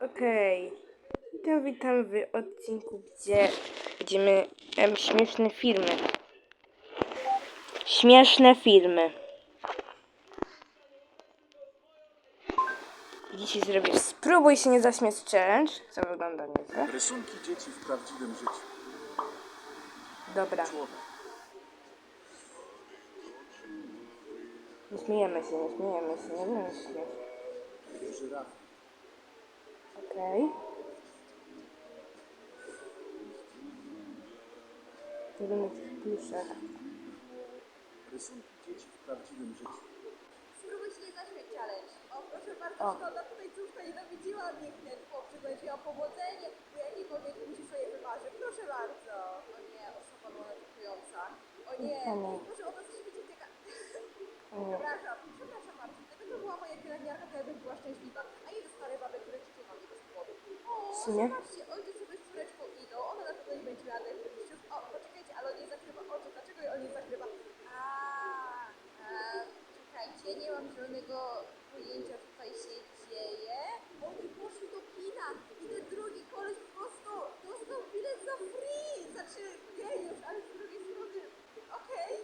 Okej. Witam, witam w odcinku, gdzie będziemy em, śmieszne filmy. Śmieszne filmy. Dzisiaj zrobię spróbuj się nie zaśmiać challenge, co wygląda nieźle. Rysunki dzieci w prawdziwym życiu. Dobra, Człowiek. nie śmiejemy się, nie śmiejemy się, nie będziemy się śmiać. Żyrafa. Okej. Budynek pluszek. Rysunki dzieci w prawdziwym życiu. Spróbuj się nie zaśmiać challenge. O, proszę bardzo, O. szkoda, tutaj córka nienawidziła mnie wnętrz, będzie miała powodzenie, bo jakikolwiek musi sobie wymarzy. Proszę bardzo. O nie, osoba molestująca. O nie, Kochanie. proszę o to coś widzieć jaka... O nie. Przepraszam, przepraszam bardzo. Gdyby to była moja pielęgniarka, to ja bym była szczęśliwa. A nie te stare baby, które ci mam nie bez powodu. O, W sumie? zobaczcie, ojciec sobie z córeczką idą, ona na pewno nie będzie miała najlepszych sióstr. O, poczekajcie, ale on nie zakrywa oczu. Dlaczego on nie zakrywa? A, a, czekajcie, nie mam zielonego pojęcia, co tutaj się dzieje. Oni poszli do kina i ten drugi koleś po prostu dostał bilet za free. Znaczy, już, ale z drugiej strony, okej.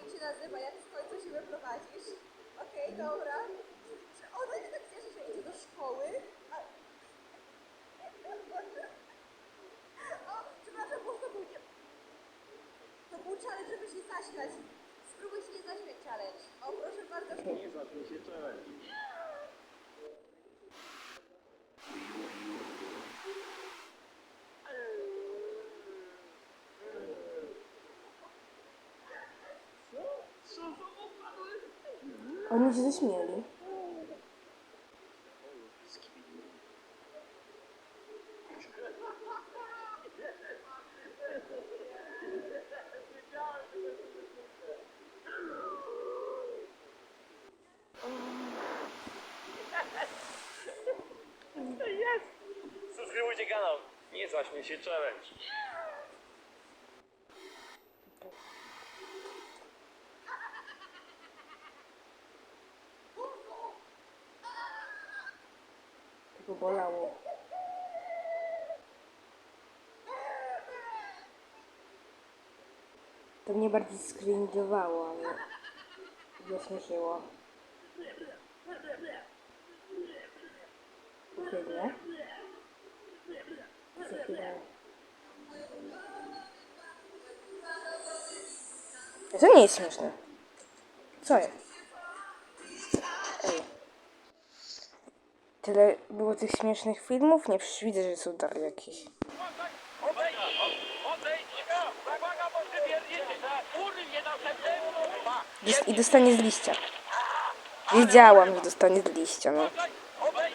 Jak się nazywa, jak w końcu się wyprowadzisz? Okej, dobra. Że ona się tak cieszy, że idzie do szkoły, a... O, przepraszam, bo to był nie... To był challenge, żeby się zaśmiać. Spróbuj się nie zaśmiać challenge. O, proszę bardzo. Nie zacznie się challenge. Oni się zaśmieli. Nie zaśmiej się challenge. Tylko bolało. To mnie bardziej skringowało, a nie zaśmieszyło. Chwilę. Co chwilę. To nie jest śmieszne. Co jest? Tyle było tych śmiesznych filmów? Nie, przecież widzę, że są dalej jakieś. I dostanie z liścia. Wiedziałam, że dostanie z liścia, no. Odejdź! Odejdź!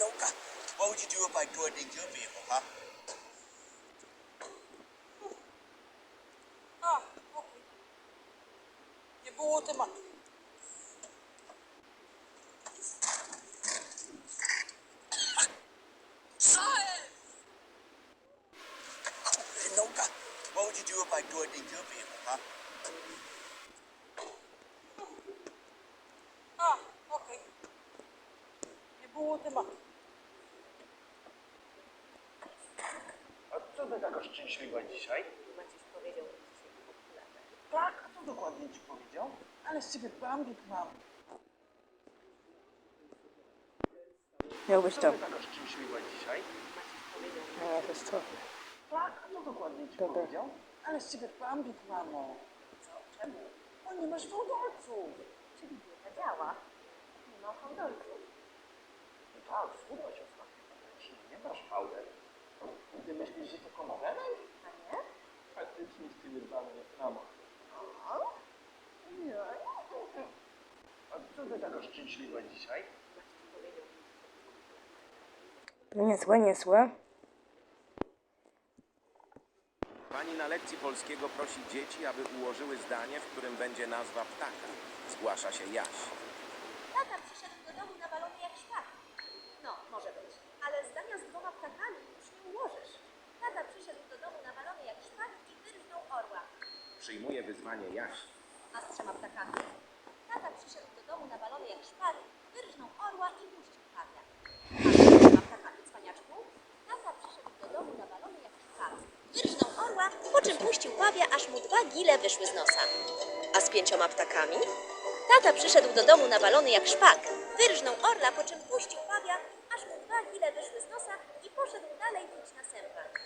Nunca. What would you do if I coordinated your vehicle, huh? A, okej. Nie było tematu. Nunca. What would you do if I coordinated your vehicle, huh? A, okej. Nie było tematu. A co ty taka szczęśliwa dzisiaj? Tak, co dokładnie ci powiedział? Ale z ciebie bambik mam. Miał być to. taka szczęśliwa dzisiaj? Nie, to jest to. Tak, co dokładnie ci Dobra. powiedział? Ale z ciebie bambik, mamo. Co? Czemu? O, nie masz fałdolców. Czyli dieta działa. Nie ma fałdolców. No tak, schudłaś ostatnio. Jeśli nie masz fałder. Ty myślisz, że to konowenek? A nie? Faktycznie stwierdzamy jak mama. A co ty taka szczęśliwa dzisiaj? Niezłe, niezłe. Pani na lekcji polskiego prosi dzieci, aby ułożyły zdanie, w którym będzie nazwa ptaka. Zgłasza się Jaś. Tata przyszedł do domu nawalony jak świat. No, może być. Ale zdania z dwoma ptakami już nie ułożysz. Tata przyszedł do domu nawalony jak szpak i wyrżnął orła. Przyjmuje wyzwanie Jaś. A z trzema ptakami. Tata przyszedł do domu nawalony jak szpary, wyrżnął orła i puścił pawia. A z trzema ptakami. Tata przyszedł do domu nawalony jak szpary. Wyrżnął orła, po czym puścił pawia, aż mu dwa gile wyszły z nosa. A z pięcioma ptakami? Tata przyszedł do domu nawalony jak szpak. Wyrżnął orla, po czym puścił pawia, aż mu dwa gile wyszły z nosa i poszedł dalej pić na sępach.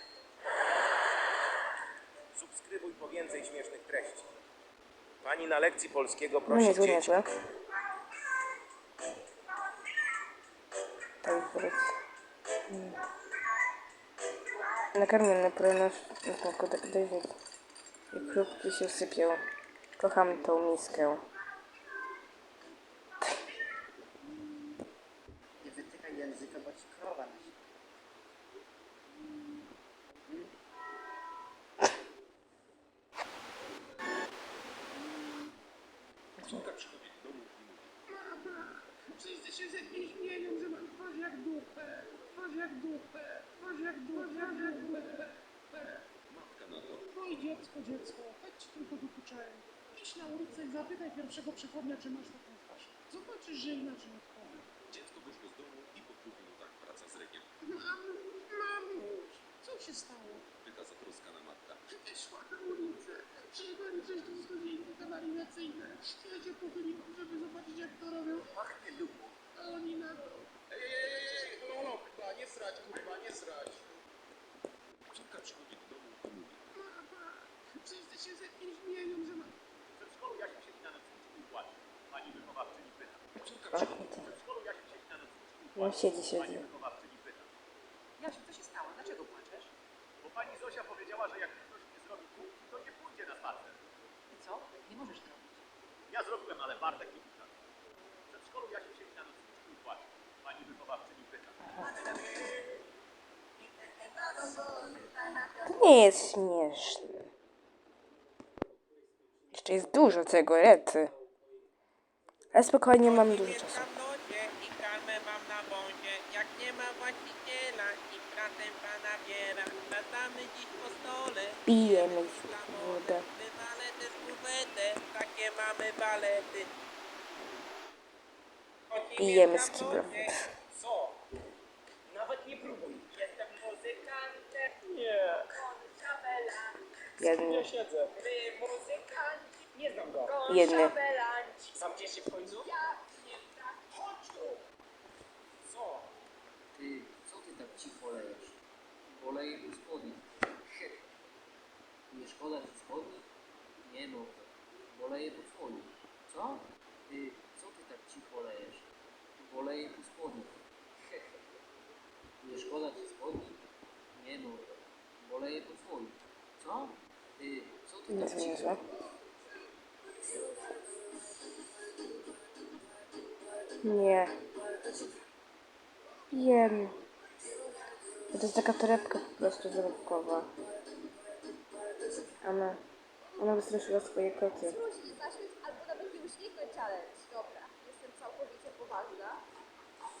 Subskrybuj po więcej śmiesznych treści. Pani na lekcji polskiego No prosi niezłe, dzieci. niezłe. To już wróć. Nakarmiony pronasz na kodek David. I krótki się sypiał. Kocham tą miskę. Nie wytykaj języka, bo ci krowa na się. Wszyscy się ze mnie śmieją, że mam twarz jak dupę. Twarz jak dupę. Twarz jak dupę. Twarz jak dupę. Matka na to. Oj dziecko, dziecko, tak ci tylko dokuczają. Idź na ulicę i zapytaj pierwszego przechodnia, czy masz taką twarz. Zobaczysz, że inaczej odpowie. Dziecko wyszło z domu i po dwóch minutach wraca z regiem. Mamo, mamuś, co się stało? Pyta zatroskana matka. Wyszła na ulicę. Przyjechali wcześniej studenci kanalizacyjne. Ja się pochyliłam, żeby zobaczyć, jak to robią. Ach, nie dupu. A oni na to. Ej, ej, ej, ej, no, no, kurwa, nie srać, kurwa, nie srać. Córka przychodzi do domu i mówi. Mama, wszyscy się ze mnie śmieją, że mam... W przedszkolu Jasia siedzi na nocniczku i płacze. Pani wychowawczyni pyta. Córka przychodzi przedszkolu Jasia siedzi na nocniczku i No płacze. siedzi, Pani siedzi. wychowawczyni pyta. Jasiu, co się stało? Dlaczego płaczesz? Bo pani Zosia powiedziała, że jak ktoś nie zrobi kółki, to nie pójdzie na spacer. I co? Nie możesz zrobić. Ja zrobiłem, ale Bartek nie pyta. W przedszkolu Jasia siedzi na nocniczku i płacze. Pani wychowawczyni pyta. To nie jest śmieszne. Jeszcze jest dużo tego, rety. Ale spokojnie, mam dużo czasu. Mieszkam w locie i karmę mam na wąsie. Jak nie ma właściciela i pratem pana biera. Latamy dziś po stole. Pijemy wodę. Wywalę też kuwetę. Takie mamy balety. Choć Pijemy z kibla. Co? Nawet nie próbuj. Jestem muzykantem. Nie, Jedny. ja siedzę. Wy muzykanci. Nie znam go. Jedny. Zamkniesz się w końcu? Ja nie tak. Chodź tu. Co? Ty, co ty tak cicho lejesz? Poleję tu spodni. Nie szkoda ci spodni? Nie no, boleję po twoim. Co? Ty, co ty tak cicho lejesz? Boleję tu spodni. Nie szkoda ci spodni? Nie no, boleję po twoim. Co? Ty, co ty Nie tak zmierzę. cicho Nie. Wiem. To jest taka torebka po prostu zarobkowa. Ona, ona wystraszyła swoje koty. Spójrz albo nawet nie challenge. Dobra, jestem całkowicie poważna.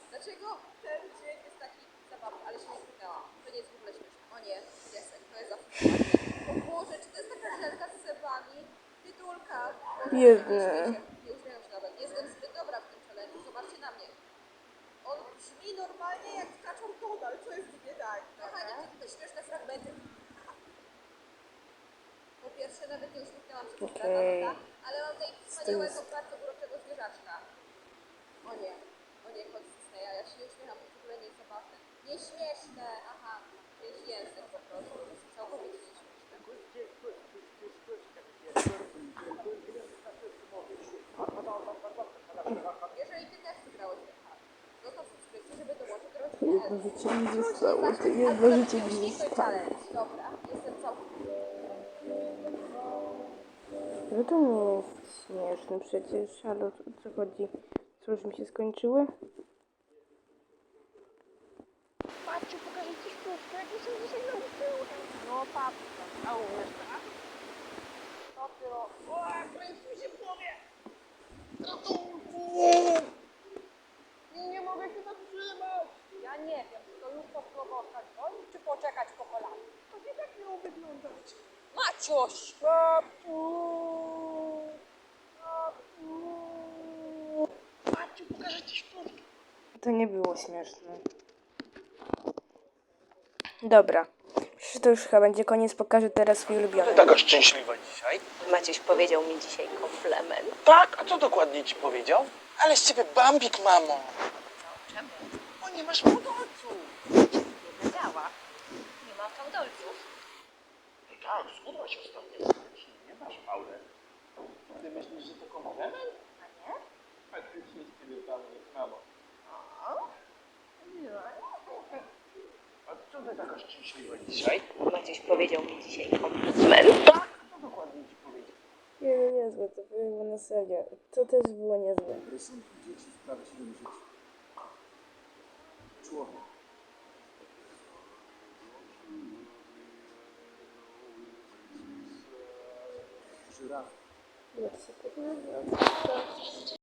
Dlaczego ten dzień jest taki zabawny, ale się nie. To nie jest w ogóle śmieszne. O nie, piesek, to jest zawsze poważne. O Boże, czy to jest taka żelka z? Tytulka. Boże, Biedny. Nie, śmieję się, nie uśmiecham się nawet. Jestem zbyt dobra w tym challenge. Zobaczcie na mnie. On brzmi normalnie jak kaczor Donald, co jest nie tak. Kochani, to te śmieszne fragmenty. Po pierwsze, nawet nie uśmiechnęłam się okay. Prawda? Ale mam tutaj wspaniałego, bardzo uroczego zwierzaczka. O nie, o nie, chodź Disneya, ja się nie uśmiecham, to w ogóle nie jest zabawne. Nieśmieszne, aha, to jest język po prostu, to jest całkowicie nieśmieszne. Jeżeli ty też wygrałeś ten hak, no to subskrypcję, żeby dołączyć do rodziny Jedno życie mi zostało, to jedno życie mi zostało. Dobra, No to nie jest śmieszne przecież, ale o co chodzi? Co już mi się skończyły? Patrzcie, pokażę ci sztuczkę, jakie są dzisiaj nauczyłem. No patrz, a umiesz tak? Co ty o... O, kręci mi się w głowie! Nie, mogę się zatrzymać! Ja nie wiem, czy to już popróbować woli, czy poczekać po kolanie. To nie tak miało wyglądać. Maciuś! Babciu, pokażę ci sztuczkę. To nie było śmieszne. Dobra. To już chyba będzie koniec. Pokażę teraz swój ulubiony. Taka szczęśliwa dzisiaj. Maciuś powiedział mi dzisiaj komplement. Tak, a co dokładnie ci powiedział? Ale z ciebie bambik, mamo. Czemu? Bo nie masz budolców. Nie działa. Nie ma fałdolców. Tak, schudłaś ostatnio. Nie masz fałdę. Ty myślisz, że to komplement? A nie? Faktycznie z ciebie bambik, mamo. A co ty taka szczęśliwa dzisiaj? Maciuś powiedział mi dzisiaj komplement. Co dokładnie ci powiedział? Nie, no niezłe, to było na serio. To też było niezłe. Rysunki dzieci w prawdziwym życiu. Człowiek. Şura. Burası. Burası.